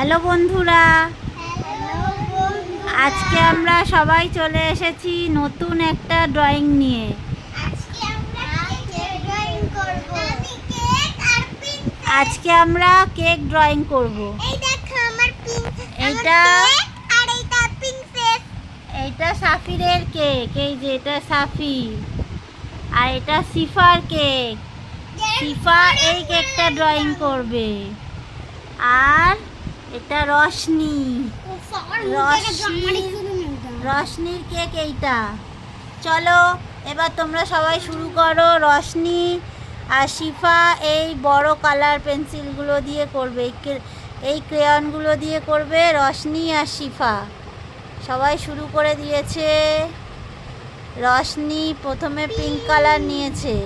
Hello বন্ধুরা। আজকে আমরা সবাই চলে এসেছি নতুন একটা ড্রয়িং নিয়ে। আজকে আমরা কেক ড্রয়িং করব। এইটা এইটা সাফিরের কেক, এই যে এটা সাফি আর এটা সিফার কেক। সিফা এই কেকটা ড্রয়িং করবে। আর এটা রশনি। রশনির কেক এইটা। চলো এবার তোমরা সবাই শুরু করো। রশনি আর শিফা এই বড় কালার পেন্সিলগুলো দিয়ে করবে এই এই ক্রেয়নগুলো দিয়ে করবে রশনি আর শিফা। সবাই শুরু করে দিয়েছে। রশনি প্রথমে পিঙ্ক কালার নিয়েছে।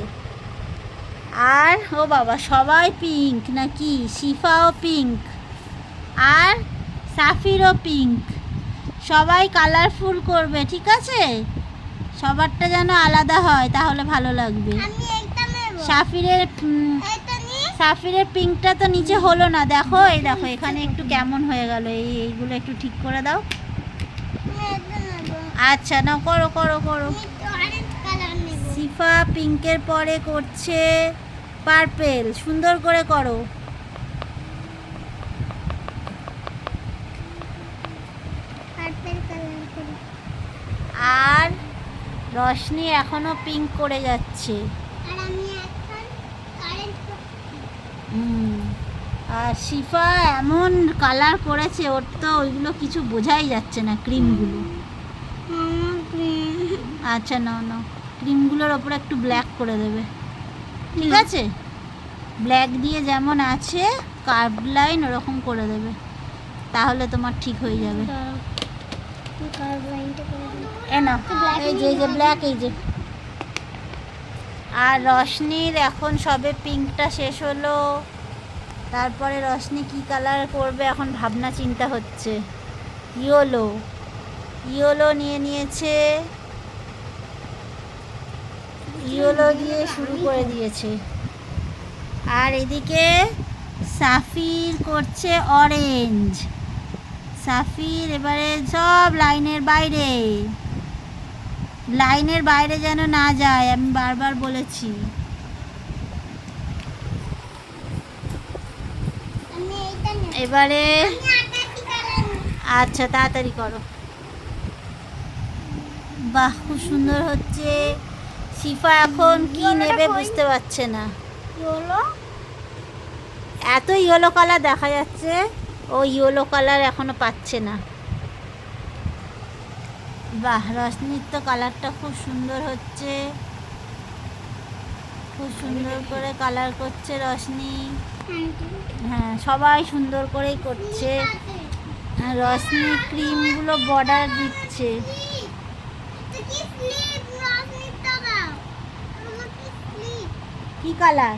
আর ও বাবা সবাই পিঙ্ক নাকি? শিফাও পিঙ্ক আর সাফিরও পিঙ্ক সবাই কালারফুল করবে ঠিক আছে? সবারটা যেন আলাদা হয় তাহলে ভালো লাগবে। সাফিরের সাফিরের পিঙ্কটা তো নিচে হলো না। দেখো এই দেখো এখানে একটু কেমন হয়ে গেল। এই এইগুলো একটু ঠিক করে দাও। আচ্ছা না করো করো করো। সিফা পিঙ্কের পরে করছে পার্পেল সুন্দর করে করো আর রশনি এখনও পিঙ্ক করে যাচ্ছে। আর শিফা এমন কালার করেছে ওর তো ওইগুলো কিছু বোঝাই যাচ্ছে না ক্রিমগুলো আচ্ছা নাও নাও। ক্রিমগুলোর ওপরে একটু ব্ল্যাক করে দেবে। ঠিক আছে? ব্ল্যাক দিয়ে যেমন আছে কার্ভ লাইন ওরকম করে দেবে। তাহলে তোমার ঠিক হয়ে যাবে। এ না এই যে যে ব্ল্যাক এই যে। আর রশনির এখন সবে পিঙ্কটা শেষ হলো। তারপরে রশনি কি কালার করবে এখন ভাবনা চিন্তা হচ্ছে। ইয়োলো। ইয়োলো নিয়ে নিয়েছে। ইয়োলো দিয়ে শুরু করে দিয়েছে। আর এদিকে সাফির করছে অরেঞ্জ সাফির এবারে সব লাইনের বাইরে। লাইনের বাইরে যেন না যায় আমি বারবার বলেছি। এবারে আচ্ছা তাড়াতাড়ি করো। বাহ খুব সুন্দর হচ্ছে। শিফা এখন কি নেবে বুঝতে পারছে না। এত ইয়েলো কালার দেখা যাচ্ছে। ও ইয়েলো কালার এখনও পাচ্ছে না। বাহ রশ্মির তো কালারটা খুব সুন্দর হচ্ছে। খুব সুন্দর করে কালার করছে রশ্মি হ্যাঁ সবাই সুন্দর করেই করছে। রশ্মি ক্রিমগুলো বর্ডার দিচ্ছে। কি কালার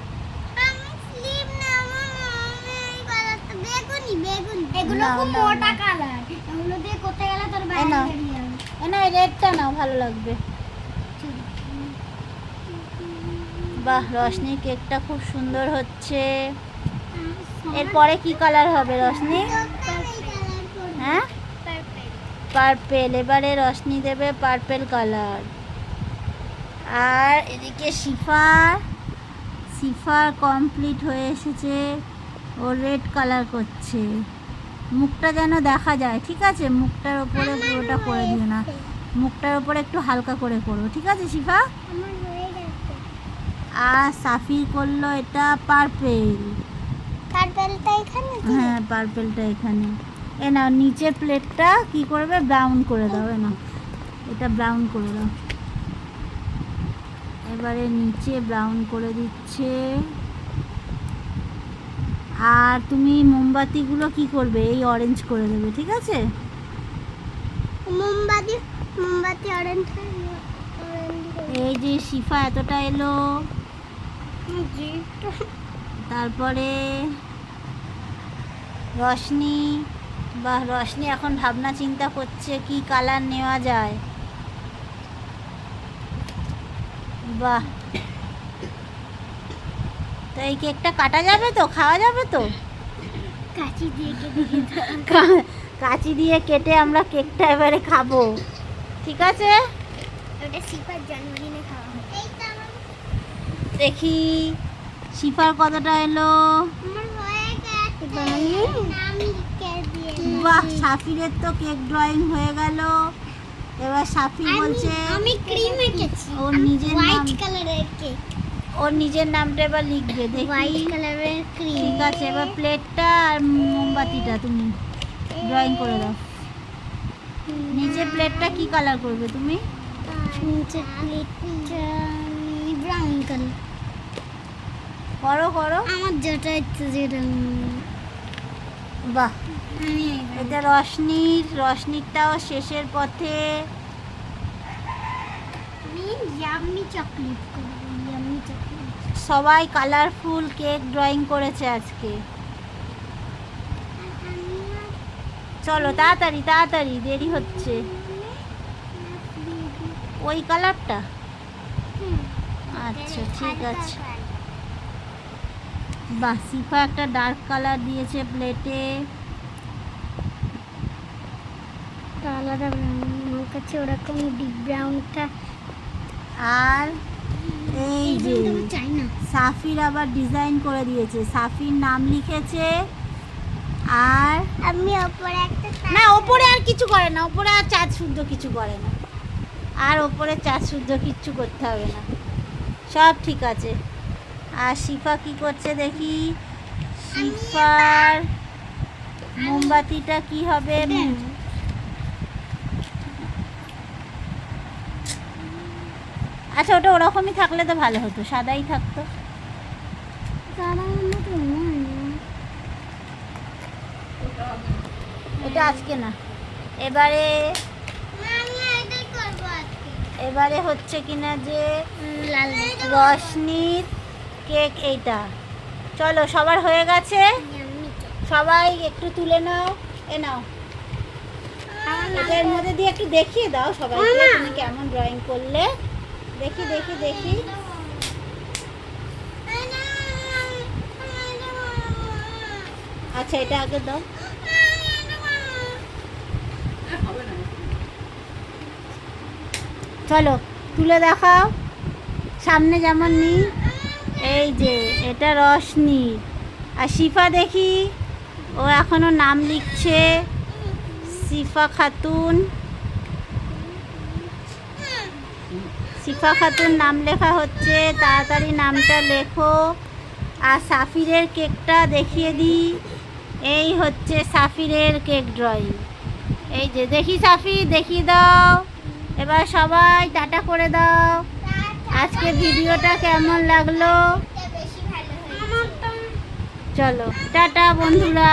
এগুলো না, খুব না, মোটা না। কালার। এগুলো দিয়ে করতে গেলে তোর বাইরে বেরিয়ে যাবে। না রেডটা নাও ভালো লাগবে। বাহ রশনি কেকটা খুব সুন্দর হচ্ছে। এরপরে কি কালার হবে রশনি হ্যাঁ? পার্পেল। এবারে রশনি দেবে পার্পেল কালার। আর এদিকে শিফার শিফার কমপ্লিট হয়ে এসেছে। ও রেড কালার করছে। মুখটা যেন দেখা যায় ঠিক আছে? মুখটার ওপরে পুরোটা করে দিও না। মুখটার ওপরে একটু হালকা করে করো ঠিক আছে শিফা? আর সাফি করল এটা পার্পেল। পার্পেলটা এখানে হ্যাঁ পার্পেলটা এখানে। এ নাও নিচের প্লেটটা কি করবে? ব্রাউন করে দাও এ নাও। এটা ব্রাউন করে দাও। এবারে নিচে ব্রাউন করে দিচ্ছে। আর তুমি মোমবাতিগুলো কি করবে? এই অরেঞ্জ করে দেবে ঠিক আছে? মোমবাতি মোমবাতি অরেঞ্জ এই যে শিফা এতটা এলো। তারপরে রশনি বা রশনি এখন ভাবনা চিন্তা করছে কি কালার নেওয়া যায়। বাহ! তো এই কেকটা কাটা যাবে তো? খাওয়া যাবে তো? কাচি দিয়ে কেটে কাঁচি দিয়ে কেটে আমরা কেকটা এবারে খাব। ঠিক আছে? ওটা সিপার জন্মদিনে খাওয়া দেখি শিফার কতটা এলো। আমার হয়ে গেছে। নাম লিখে দিয়ে বাহ সাফিরের তো কেক ড্রয়িং হয়ে গেল। এবার সাফির বলছে আমি ক্রিম এঁকেছি। ওর নিজের হোয়াইট কালারের কেক ওর নিজের নামটা এবার লিখবে দেখি। হোয়াইট কালারের ক্রিম ঠিক আছে এবার প্লেটটা আর মোমবাতিটা তুমি ড্রয়িং করে দাও। নিচে প্লেটটা কি কালার করবে তুমি? নিচে প্লেটটা ব্রাউন কালার করো করো। আমার যেটা ইচ্ছে যেটা বাহ। এটা রশনির রশনিরটাও শেষের পথে। আমি ইয়াম্মি চকলেট করব। সবাই কালারফুল কেক ড্রয়িং করেছে আজকে। চলো তাড়াতাড়ি তাড়াতাড়ি দেরি হচ্ছে। ওই কালারটা আচ্ছা ঠিক আছে। বাহ সিফা একটা ডার্ক কালার দিয়েছে প্লেটে আলাদা আমার কাছে ওরকম ডিপ ব্রাউনটা আর এই যে সাফির আবার ডিজাইন করে দিয়েছে। সাফির নাম লিখেছে আর আমি ওপরে একটা না ওপরে আর কিছু করে না। ওপরে আর চাঁদ শুদ্ধ কিছু করে না। আর ওপরে চাঁদ শুদ্ধ কিচ্ছু করতে হবে না। সব ঠিক আছে। আর শিফা কি করছে দেখি? শিফার মোমবাতিটা কি হবে? আচ্ছা ওটা ওরকমই থাকলে তো ভালো হতো সাদাই থাকতো। এটা আজকে না। এবারে এবারে হচ্ছে কিনা যে রশনির কেক এইটা। চলো সবার হয়ে গেছে? সবাই একটু তুলে নাও এ নাও। এটার মধ্যে দিয়ে একটু দেখিয়ে দাও সবাইকে। তুমি কেমন ড্রয়িং করলে। দেখি দেখি দেখি। আচ্ছা এটা আগে দাও। চলো, তুলে দেখাও। সামনে যেমন নি। এই যে, এটা রশনি। আর শিফা দেখি, ও এখনও নাম লিখছে, শিফা খাতুন। শিফা খাতুন নাম লেখা হচ্ছে তাড়াতাড়ি নামটা লেখো। আর সাফিরের কেকটা দেখিয়ে দিই। এই হচ্ছে সাফিরের কেক ড্রয়িং। এই যে দেখি সাফি দেখিয়ে দাও। এবার সবাই টাটা করে দাও। আজকে ভিডিওটা কেমন লাগল? চলো টাটা বন্ধুরা।